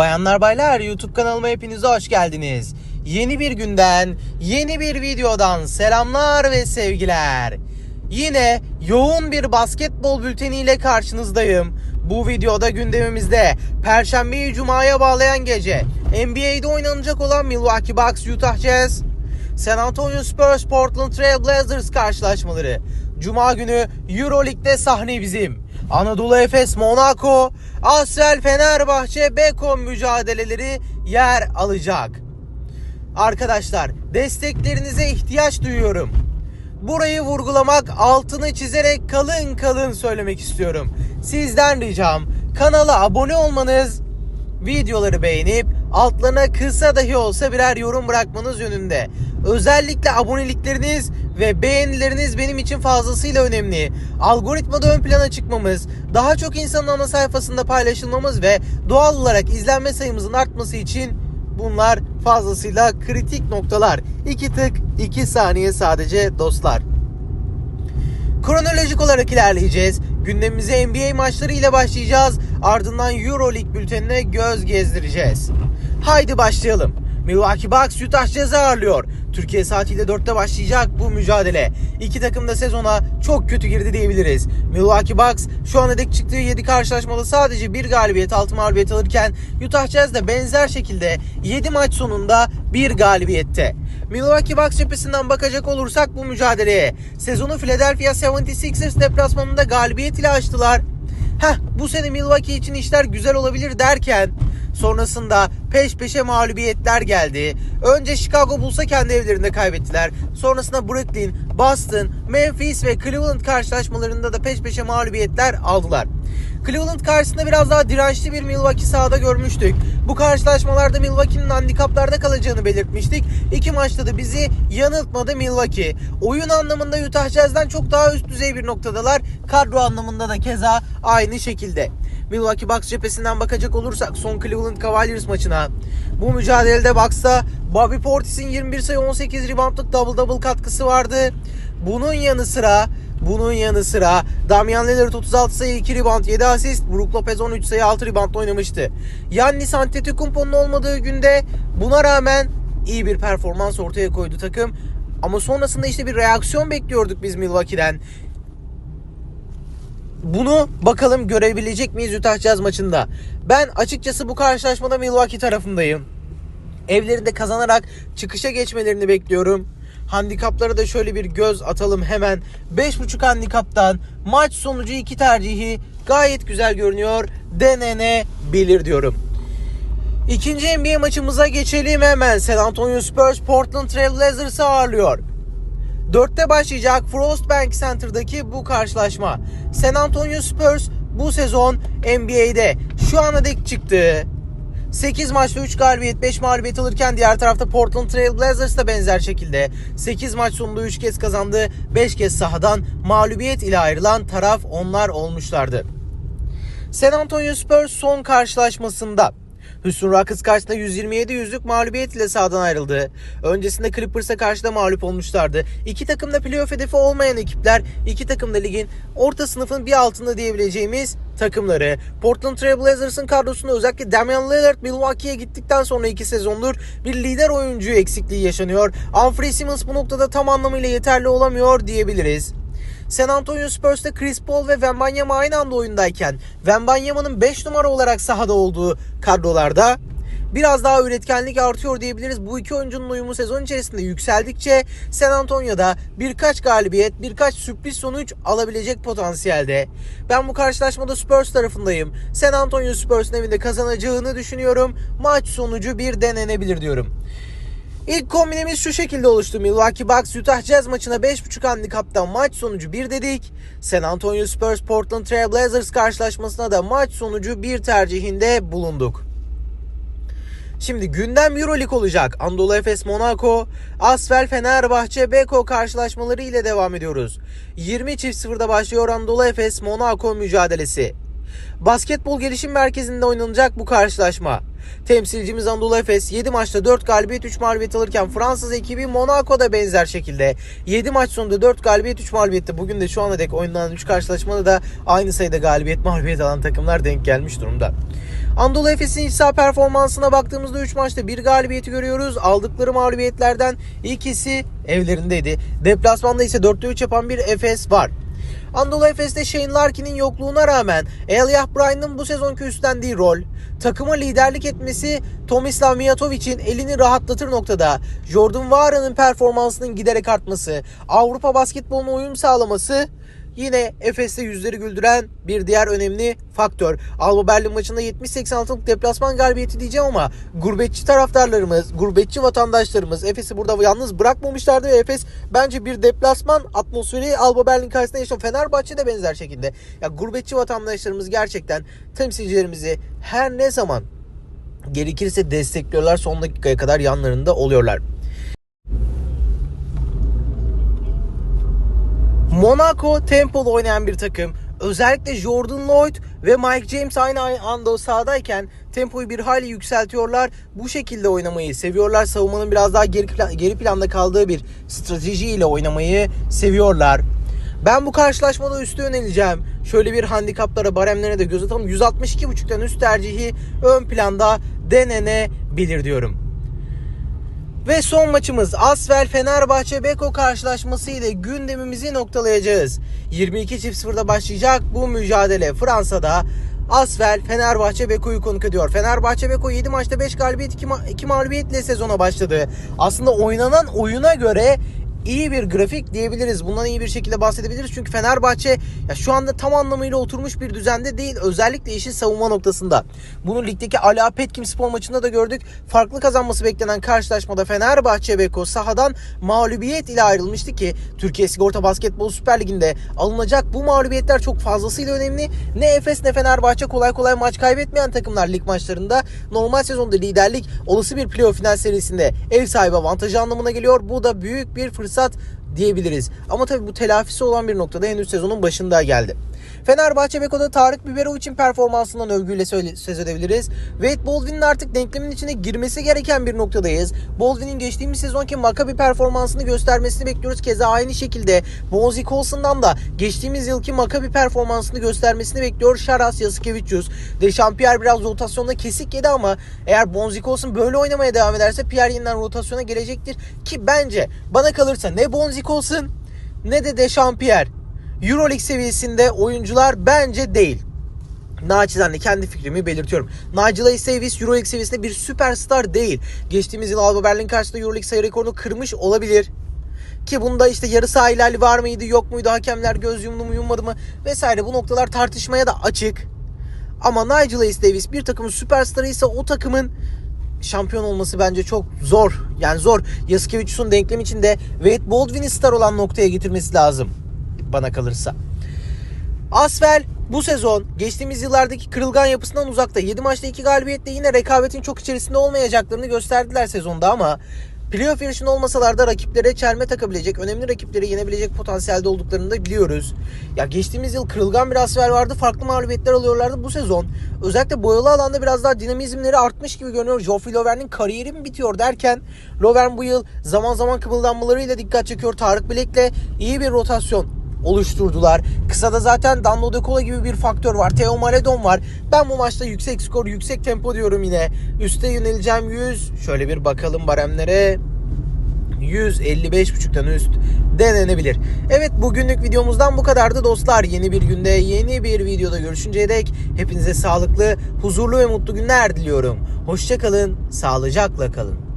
Bayanlar baylar YouTube kanalıma hepinize hoş geldiniz. Yeni bir günden, yeni bir videodan selamlar ve sevgiler. Yine yoğun bir basketbol bülteniyle karşınızdayım. Bu videoda gündemimizde Perşembeyi Cuma'ya bağlayan gece NBA'de oynanacak olan Milwaukee Bucks Utah Jazz, San Antonio Spurs Portland Trail Blazers karşılaşmaları. Cuma günü Euroleague'de sahne bizim. Anadolu Efes Monaco, Asvel Fenerbahçe Beko mücadeleleri yer alacak. Arkadaşlar desteklerinize ihtiyaç duyuyorum. Burayı vurgulamak, altını çizerek kalın kalın söylemek istiyorum. Sizden ricam kanala abone olmanız, videoları beğenip altlarına kısa dahi olsa birer yorum bırakmanız yönünde. Özellikle abonelikleriniz ve beğenileriniz benim için fazlasıyla önemli. Algoritmada ön plana çıkmamız, daha çok insanın ana sayfasında paylaşılmamız ve doğal olarak izlenme sayımızın artması için bunlar fazlasıyla kritik noktalar. 2 tık 2 saniye sadece dostlar. Kronolojik olarak ilerleyeceğiz. Gündemimize NBA maçları ile başlayacağız. Ardından Euroleague bültenine göz gezdireceğiz. Haydi başlayalım. Milwaukee Bucks Utah Jazz'ı ağırlıyor. Türkiye saatiyle 4'te başlayacak bu mücadele. İki takım da sezona çok kötü girdi diyebiliriz. Milwaukee Bucks şu ana dek çıktığı 7 karşılaşmada sadece bir galibiyet 6 mağlubiyet alırken Utah Jazz de benzer şekilde 7 maç sonunda bir galibiyette. Milwaukee Bucks cephesinden bakacak olursak bu mücadeleye sezonu Philadelphia 76ers deplasmanında galibiyet ile açtılar. Heh bu sene Milwaukee için işler güzel olabilir derken sonrasında peş peşe mağlubiyetler geldi. Önce Chicago Bulls'a kendi evlerinde kaybettiler. Sonrasında Brooklyn, Boston, Memphis ve Cleveland karşılaşmalarında da peş peşe mağlubiyetler aldılar. Cleveland karşısında biraz daha dirençli bir Milwaukee sahada görmüştük. Bu karşılaşmalarda Milwaukee'nin handikaplarda kalacağını belirtmiştik. İki maçta da bizi yanıltmadı Milwaukee. Oyun anlamında Utah Jazz'den çok daha üst düzey bir noktadalar. Kadro anlamında da keza aynı şekilde. Milwaukee Bucks cephesinden bakacak olursak son Cleveland Cavaliers maçına. Bu mücadelede Bucks'ta Bobby Portis'in 21 sayı 18 reboundlık double double katkısı vardı. Bunun yanı sıra bunun yanı sıra Damian Lillard 36 sayı 2 rebound 7 asist. Brook Lopez 13 sayı 6 rebound oynamıştı. Yannis Antetokounmpo'nun olmadığı günde buna rağmen iyi bir performans ortaya koydu takım. Ama sonrasında işte bir reaksiyon bekliyorduk biz Milwaukee'den. Bunu bakalım görebilecek miyiz Utah Jazz maçında. Ben açıkçası bu karşılaşmada Milwaukee tarafındayım. Evlerinde kazanarak çıkışa geçmelerini bekliyorum. Handikaplara da şöyle bir göz atalım hemen. 5.5 handikaptan maç sonucu iki tercihi gayet güzel görünüyor. Denenebilir diyorum. İkinci NBA maçımıza geçelim hemen. San Antonio Spurs Portland Trail Blazers'ı ağırlıyor. 4'te başlayacak Frostbank Center'daki bu karşılaşma. San Antonio Spurs bu sezon NBA'de şu ana dek çıktığı 8 maçta 3 galibiyet 5 mağlubiyet alırken diğer tarafta Portland Trail Blazers da benzer şekilde 8 maç sonunda 3 kez kazandı 5 kez sahadan mağlubiyet ile ayrılan taraf onlar olmuşlardı. San Antonio Spurs son karşılaşmasında Houston Rockets karşısında 127 yüzlük mağlubiyet ile sahadan ayrıldı. Öncesinde Clippers'a karşı da mağlup olmuşlardı. İki takım da playoff hedefi olmayan ekipler. iki takım da ligin orta sınıfın bir altında diyebileceğimiz takımları. Portland Trail Blazers'ın kadrosunda özellikle Damian Lillard Milwaukee'ye gittikten sonra iki sezondur bir lider oyuncu eksikliği yaşanıyor. Anthony Simmons bu noktada tam anlamıyla yeterli olamıyor diyebiliriz. San Antonio Spurs'ta Chris Paul ve Wembanyama aynı anda oyundayken Wembanyama'nın 5 numara olarak sahada olduğu kadrolarda biraz daha üretkenlik artıyor diyebiliriz. Bu iki oyuncunun uyumu sezon içerisinde yükseldikçe San Antonio'da birkaç galibiyet, birkaç sürpriz sonuç alabilecek potansiyelde. Ben bu karşılaşmada Spurs tarafındayım. San Antonio Spurs'un evinde kazanacağını düşünüyorum. Maç sonucu bir denenebilir diyorum. İlk kombinemiz şu şekilde oluştu. Milwaukee Bucks Utah Jazz maçına 5.5 handikaptan maç sonucu 1 dedik. San Antonio Spurs Portland Trail Blazers karşılaşmasına da maç sonucu 1 tercihinde bulunduk. Şimdi gündem Euroleague olacak. Anadolu Efes Monaco, Asvel Fenerbahçe Beko karşılaşmaları ile devam ediyoruz. 20 çift 0'da başlıyor Anadolu Efes Monaco mücadelesi. Basketbol Gelişim Merkezi'nde oynanacak bu karşılaşma. Temsilcimiz Anadolu Efes 7 maçta 4 galibiyet 3 mağlubiyet alırken Fransız ekibi Monaco'da benzer şekilde 7 maç sonunda 4 galibiyet 3 mağlubiyette bugün de şu ana dek oynanan 3 karşılaşmada da aynı sayıda galibiyet mağlubiyet alan takımlar denk gelmiş durumda. Anadolu Efes'in iç saha performansına baktığımızda 3 maçta bir galibiyeti görüyoruz. Aldıkları mağlubiyetlerden ikisi evlerindeydi. Deplasmanda ise 4'te 3 yapan bir Efes var. Anadolu Efes'te Shane Larkin'in yokluğuna rağmen Elijah Bryant'ın bu sezonki üstlendiği rol, takıma liderlik etmesi Tomislav Mijatovic'in elini rahatlatır noktada. Jordan Warren'ın performansının giderek artması, Avrupa basketboluna uyum sağlaması yine Efes'te yüzleri güldüren bir diğer önemli faktör. Alba Berlin maçında 70-86'lık deplasman galibiyeti diyeceğim ama gurbetçi taraftarlarımız, gurbetçi vatandaşlarımız Efes'i burada yalnız bırakmamışlardı ve Efes bence bir deplasman atmosferi Alba Berlin karşısında yaşadı. Fenerbahçe de benzer şekilde. Ya gurbetçi vatandaşlarımız gerçekten temsilcilerimizi her ne zaman gerekirse destekliyorlar. Son dakikaya kadar yanlarında oluyorlar. Monaco tempolu oynayan bir takım. Özellikle Jordan Lloyd ve Mike James aynı anda sahadayken tempoyu bir hayli yükseltiyorlar. Bu şekilde oynamayı seviyorlar. Savunmanın biraz daha geri, plan, geri planda kaldığı bir stratejiyle oynamayı seviyorlar. Ben bu karşılaşmada üstü yöneleceğim. Şöyle bir handikaplara, baremlere de göz atalım. 162.5'tan üst tercihi ön planda denenebilir diyorum. Ve son maçımız Asvel Fenerbahçe Beko karşılaşması ile gündemimizi noktalayacağız. 22.00'da başlayacak bu mücadele Fransa'da Asvel Fenerbahçe Beko'yu konuk ediyor. Fenerbahçe Beko 7 maçta 5 galibiyet 2, ma- 2 mağlubiyetle sezona başladı. Aslında oynanan oyuna göre iyi bir grafik diyebiliriz. Bundan iyi bir şekilde bahsedebiliriz. Çünkü Fenerbahçe ya şu anda tam anlamıyla oturmuş bir düzende değil. Özellikle işin savunma noktasında. Bunu ligdeki Ala Petkim spor maçında da gördük. Farklı kazanması beklenen karşılaşmada Fenerbahçe Beko sahadan mağlubiyet ile ayrılmıştı ki Türkiye Sigorta Basketbol Süper Ligi'nde alınacak bu mağlubiyetler çok fazlasıyla önemli. Ne Efes ne Fenerbahçe kolay kolay maç kaybetmeyen takımlar lig maçlarında normal sezonda liderlik olası bir playoff final serisinde ev sahibi avantajı anlamına geliyor. Bu da büyük bir fırsat fırsat diyebiliriz. Ama tabii bu telafisi olan bir noktada henüz sezonun başında geldi. Fenerbahçe Beko'da Tarık Biberovic'in performansından övgüyle söz edebiliriz. Wade Baldwin'in artık denklemin içine girmesi gereken bir noktadayız. Baldwin'in geçtiğimiz sezonki Maccabi performansını göstermesini bekliyoruz. Keza aynı şekilde Bonzi Colson'dan da geçtiğimiz yılki Maccabi performansını göstermesini bekliyor. Şaras Yasikevicius. Dechampierre biraz rotasyonda kesik yedi ama eğer Bonzi Colson böyle oynamaya devam ederse Pierre yeniden rotasyona gelecektir. Ki bence bana kalırsa ne Bonzi Colson ne de Dechampierre Euroleague seviyesinde oyuncular bence değil. Naçizane kendi fikrimi belirtiyorum. Nigel Davis Euroleague seviyesinde bir süperstar değil. Geçtiğimiz yıl Alba Berlin karşısında Euroleague sayı rekorunu kırmış olabilir. Ki bunda işte yarı saha var mıydı yok muydu hakemler göz yumdu mu yummadı mı vesaire bu noktalar tartışmaya da açık. Ama Nigel Davis bir takımın süperstarı ise o takımın şampiyon olması bence çok zor. Yani zor. Yasikevicius'un denklem içinde Wade Baldwin'i star olan noktaya getirmesi lazım bana kalırsa. Asvel bu sezon geçtiğimiz yıllardaki kırılgan yapısından uzakta. 7 maçta 2 galibiyetle yine rekabetin çok içerisinde olmayacaklarını gösterdiler sezonda ama playoff yarışında olmasalar da rakiplere çelme takabilecek, önemli rakipleri yenebilecek potansiyelde olduklarını da biliyoruz. Ya geçtiğimiz yıl kırılgan bir Asvel vardı. Farklı mağlubiyetler alıyorlardı bu sezon. Özellikle boyalı alanda biraz daha dinamizmleri artmış gibi görünüyor. Geoffrey Lovern'in kariyeri mi bitiyor derken Lovern bu yıl zaman zaman kımıldanmalarıyla dikkat çekiyor. Tarık Bilek'le iyi bir rotasyon oluşturdular. Kısada zaten Danlo De Cola gibi bir faktör var. Theo Maledon var. Ben bu maçta yüksek skor, yüksek tempo diyorum yine. Üste yöneleceğim 100. Şöyle bir bakalım baremlere. 155.5'tan üst denenebilir. Evet bugünlük videomuzdan bu kadardı dostlar. Yeni bir günde yeni bir videoda görüşünceye dek hepinize sağlıklı, huzurlu ve mutlu günler diliyorum. Hoşçakalın, sağlıcakla kalın.